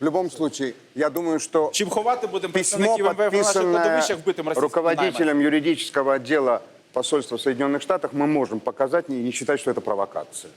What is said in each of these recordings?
В любом случае, я думаю, что Чим ховати будемо письмо, представників МВФ на наших подписанное кладовищах вбитим російським найманцям? руководителем юридического отдела посольства в Соединенных Штатах, мы можем показать и не считать, что это провокация.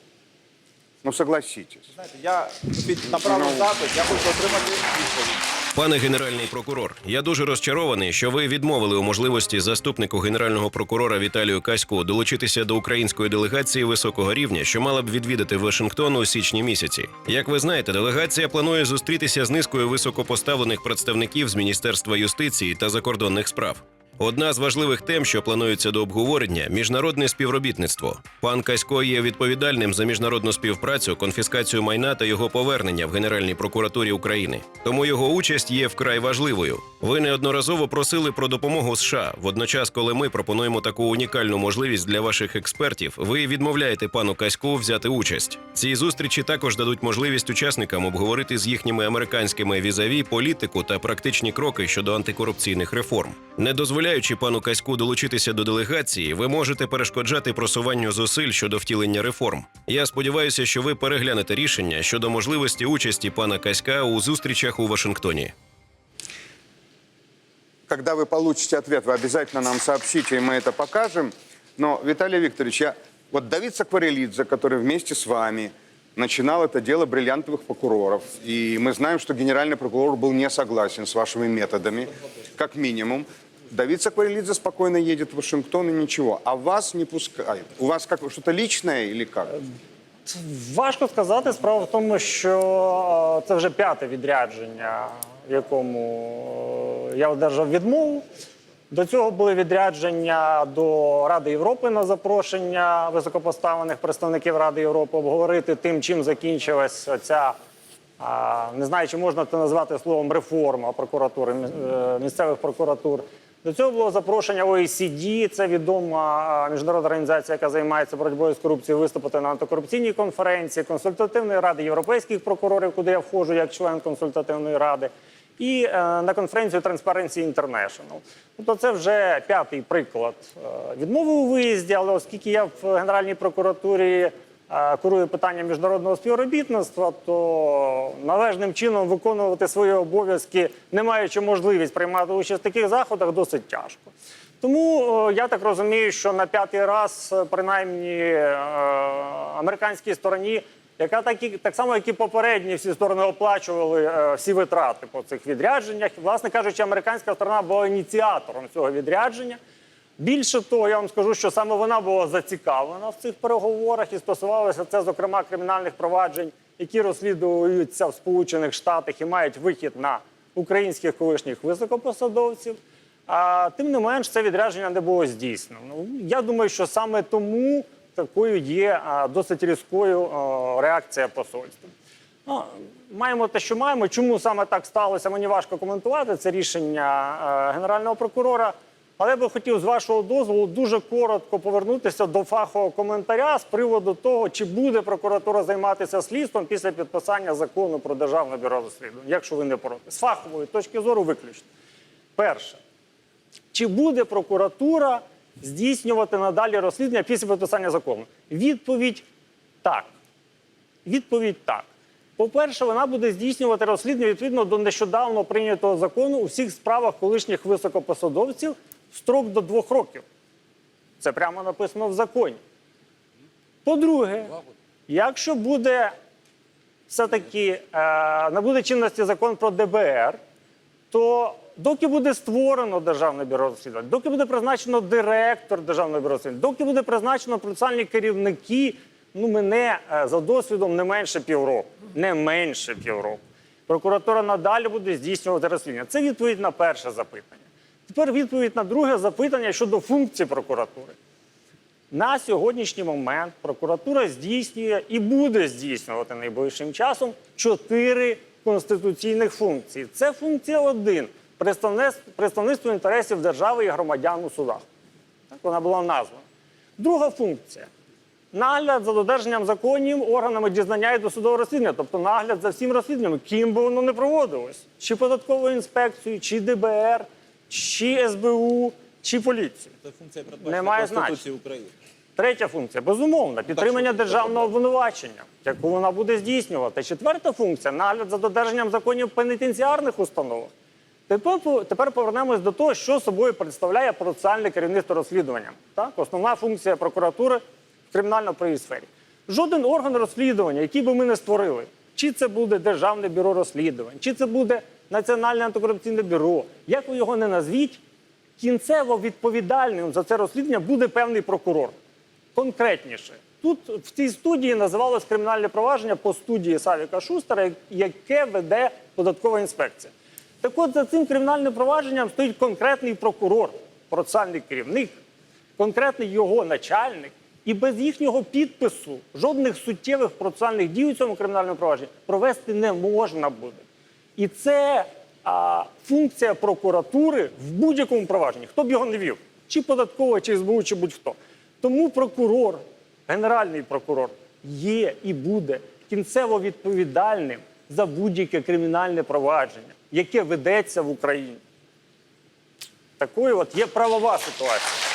Ну, согласитесь. Знаєте, я під направив запит, я хочу отримати відповідь. Пане генеральний прокурор, я дуже розчарований, що ви відмовили у можливості заступнику генерального прокурора Віталію Каську долучитися до української делегації високого рівня, що мала б відвідати Вашингтон у січні місяці. Як ви знаєте, делегація планує зустрітися з низкою високопоставлених представників з Міністерства юстиції та закордонних справ. Одна з важливих тем, що планується до обговорення міжнародне співробітництво. Пан Касько є відповідальним за міжнародну співпрацю, конфіскацію майна та його повернення в Генеральній прокуратурі України. Тому його участь є вкрай важливою. Ви неодноразово просили про допомогу США. Водночас, коли ми пропонуємо таку унікальну можливість для ваших експертів, ви відмовляєте пану Каську взяти участь. Ці зустрічі також дадуть можливість учасникам обговорити з їхніми американськими візаві політику та практичні кроки щодо антикорупційних реформ. Не дозволяючи пану Каську долучитися до делегації, ви можете перешкоджати просуванню зусиль щодо втілення реформ. Я сподіваюся, що ви переглянете рішення щодо можливості участі пана Каська у зустрічах у Вашингтоні. Когда вы получите ответ, вы обязательно нам сообщите, и мы это покажем. Но, Виталий Викторович, я... вот Давид Сакварелидзе, который вместе с вами начинал это дело бриллиантовых прокуроров, и мы знаем, что генеральный прокурор был не согласен с вашими методами, как минимум. Давид Сакварелидзе спокойно едет в Вашингтон и ничего. А вас не пускают. У вас как что-то личное или как? Важко сказати. Справа в тому, що е, це вже п'яте відрядження, в якому е, я одержав відмову. До цього були відрядження до Ради Європи на запрошення високопоставлених представників Ради Європи обговорити тим, чим закінчилась ця, не знаю, чи можна це назвати словом реформа прокуратури е, місцевих прокуратур. До цього було запрошення OECD, це відома міжнародна організація, яка займається боротьбою з корупцією, виступити на антикорупційній конференції, консультативної ради європейських прокурорів, куди я входжу як член консультативної ради, і е, на конференцію Transparency International. Тобто це вже п'ятий приклад е, відмови у виїзді, але оскільки я в Генеральній прокуратурі е, курую питання міжнародного співробітництва, то належним чином виконувати свої обов'язки, не маючи можливість приймати участь в таких заходах, досить тяжко. Тому е, я так розумію, що на п'ятий раз, принаймні, е, американській стороні, яка так, і, так само, як і попередні, всі сторони оплачували всі витрати по цих відрядженнях. Власне кажучи, американська сторона була ініціатором цього відрядження. Більше того, я вам скажу, що саме вона була зацікавлена в цих переговорах і стосувалося це, зокрема, кримінальних проваджень, які розслідуються в Сполучених Штатах і мають вихід на українських колишніх високопосадовців. А тим не менш, це відрядження не було здійснено. Ну, Я думаю, що саме тому такою є а, досить різкою а, реакція посольства. Ну, маємо те, що маємо. Чому саме так сталося? Мені важко коментувати це рішення е, генерального прокурора. Але я би хотів з вашого дозволу дуже коротко повернутися до фахового коментаря з приводу того, чи буде прокуратура займатися слідством після підписання закону про державне бюро розслідувань, якщо ви не проти. З фахової точки зору виключно. Перше, чи буде прокуратура здійснювати надалі розслідування після підписання закону? Відповідь так. Відповідь так. По-перше, вона буде здійснювати розслідування відповідно до нещодавно прийнятого закону у всіх справах колишніх високопосадовців строк до двох років. Це прямо написано в законі. По-друге, якщо буде все-таки е, набуде чинності закон про ДБР, то доки буде створено державне бюро розслідувань, доки буде призначено директор державного бюро розслідувань, доки буде призначено процесуальні керівники, ну мене е, за досвідом не менше півроку. Не менше півроку. Прокуратура надалі буде здійснювати розслідування. Це відповідь на перше запитання. Тепер відповідь на друге запитання щодо функції прокуратури. На сьогоднішній момент прокуратура здійснює і буде здійснювати найближчим часом чотири конституційних функції. Це функція один представництво, інтересів держави і громадян у судах. Так вона була названа. Друга функція нагляд за додержанням законів органами дізнання і досудового розслідування, тобто нагляд за всім розслідуванням, ким би воно не проводилось, чи податковою інспекцією, чи ДБР, чи СБУ, чи поліцією. Це функція Немає Конституції України. Третя функція безумовно підтримання державного обвинувачення, яку вона буде здійснювати. Четверта функція нагляд за додержанням законів пенітенціарних установ. Тепер, тепер повернемось до того, що собою представляє процесуальне керівництво розслідуванням. Так, основна функція прокуратури в кримінально-правовій сфері. Жоден орган розслідування, який би ми не створили, чи це буде Державне бюро розслідувань, чи це буде Національне антикорупційне бюро, як ви його не назвіть, кінцево відповідальним за це розслідування буде певний прокурор. Конкретніше, тут в цій студії називалось кримінальне провадження по студії Савіка Шустера, яке веде податкова інспекція. Так от за цим кримінальним провадженням стоїть конкретний прокурор, процесуальний керівник, конкретний його начальник, і без їхнього підпису жодних суттєвих процесуальних дій у цьому кримінальному провадженні провести не можна буде. І це а, функція прокуратури в будь-якому провадженні, хто б його не вів, чи податкова, чи СБУ, чи будь-хто. Тому прокурор, генеральний прокурор, є і буде кінцево відповідальним за будь-яке кримінальне провадження, яке ведеться в Україні. Такою от є правова ситуація.